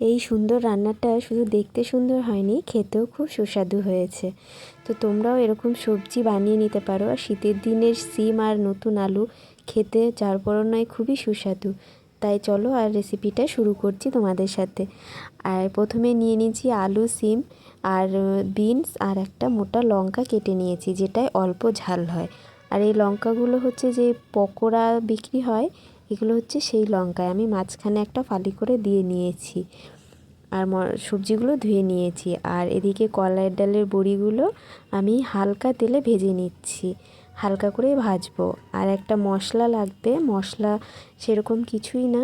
এই সুন্দর রান্নাটা শুধু দেখতে সুন্দর হয়নি, খেতেও খুব সুস্বাদু হয়েছে। তো তোমরাও এরকম সবজি বানিয়ে নিতে পারো আর শীতের দিনের সিম আর নতুন আলু খেতে যার নয় খুবই সুস্বাদু। তাই চলো আর রেসিপিটা শুরু করছি তোমাদের সাথে। আর প্রথমে নিয়ে নিয়েছি আলু, সিম আর বিনস আর একটা মোটা লঙ্কা কেটে নিয়েছি, যেটায় অল্প ঝাল হয়। আর এই লঙ্কাগুলো হচ্ছে যে পকোড়া বিক্রি হয় এগুলো হচ্ছে সেই লঙ্কায়। আমি মাঝখানে একটা ফালি করে দিয়ে নিয়েছি আর সবজিগুলো ধুয়ে নিয়েছি। আর এদিকে কলাইয়ের ডালের বড়িগুলো আমি হালকা তেলে ভেজে নিচ্ছি। হালকা করে ভাজবো। আর একটা মশলা লাগবে। মশলা সেরকম কিছুই না।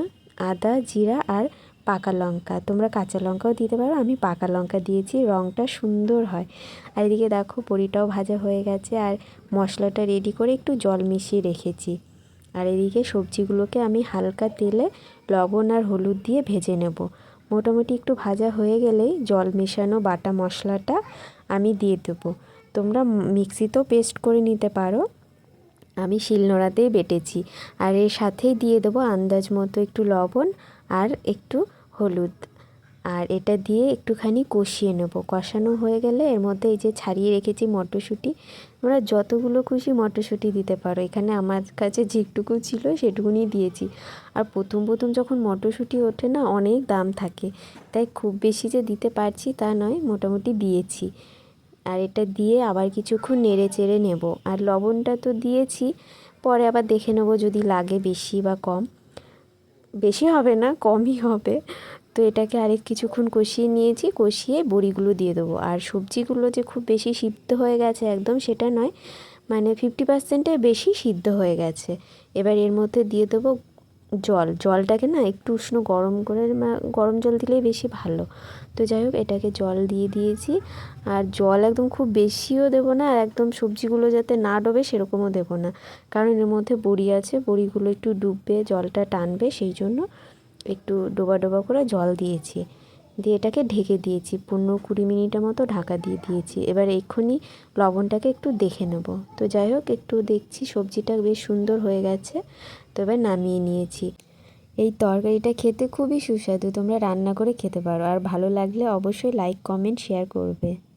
আদা, জিরা আর পাকা লঙ্কা। তোমরা কাঁচা লঙ্কাও দিতে পারো। আমি পাকা লঙ্কা দিয়েছি। রঙটা সুন্দর হয়। আর এদিকে দেখো, বড়িটাও ভাজা হয়ে গেছে। আর মশলাটা রেডি করে একটু জল মিশিয়ে রেখেছি। আর এদিকে সবজিগুলোকে আমি হালকা তেলে লবণ আর হলুদ দিয়ে ভেজে নেব। মোটামুটি একটু ভাজা হয়ে গেলেই জল মেশানো বাটা মশলাটা আমি দিয়ে দেবো। তোমরা মিক্সিতেও পেস্ট করে নিতে পারো। আমি শিলনোড়াতেই বেটেছি। আর এর সাথেই দিয়ে দেবো আন্দাজ মতো একটু লবণ আর একটু হলুদ। আর এটা দিয়ে একটুখানি কষিয়ে নেব। কষানো হয়ে গেলে এর মধ্যে এই যে ছাড়িয়ে রেখেছি মটরশুঁটি, তোমরা যতগুলো খুশি মটরশুঁটি দিতে পারো। এখানে আমার কাছে যেটুকু ছিল সেটুকুনি দিয়েছি। আর প্রথম প্রথম যখন মটরশুঁটি ওঠে না, অনেক দাম থাকে। তাই খুব বেশি যে দিতে পারছি তা নয়, মোটামুটি দিয়েছি। আর এটা দিয়ে আবার কিছুক্ষণ নেড়ে চেড়ে নেব। আর লবণটা তো দিয়েছি, পরে আবার দেখে নেব যদি লাগে বেশি বা কম। বেশি হবে না, কমই হবে। তো এটাকে আরেক কিছুক্ষণ কষিয়ে নিয়েছি, কষিয়ে বড়িগুলো দিয়ে দেবো। আর সবজিগুলো যে খুব বেশি সিদ্ধ হয়ে গেছে একদম সেটা নয় মানে ফিফটি পার্সেন্টের বেশি সিদ্ধ হয়ে গেছে। এবার এর মধ্যে দিয়ে দেবো জল। জলটাকে না একটু উষ্ণ গরম করে গরম জল দিলেই বেশি ভালো। তো যাই হোক, এটাকে জল দিয়ে দিয়েছি। আর জল একদম খুব বেশিও দেবো না, আর একদম সবজিগুলো যাতে না ডোবে সেরকমও দেবো না। কারণ এর মধ্যে বড়ি আছে, বড়িগুলো একটু ডুববে, জলটা টানবে, সেই জন্য একটু ডোবা ডোবা করে জল দিয়েছি। দিয়ে এটাকে ঢেকে দিয়েছি। পনেরো কুড়ি মিনিটের মতো ঢাকা দিয়ে দিয়েছি। এবার এক্ষুনি লবণটাকে একটু দেখে নেব। তো যাই হোক, একটু দেখছি সবজিটা বেশ সুন্দর হয়ে গেছে। তো এবার নামিয়ে নিয়েছি। এই তরকারিটা খেতে খুবই সুস্বাদু। তোমরা রান্না করে খেতে পারো। আর ভালো লাগলে অবশ্যই লাইক কমেন্ট শেয়ার করবে।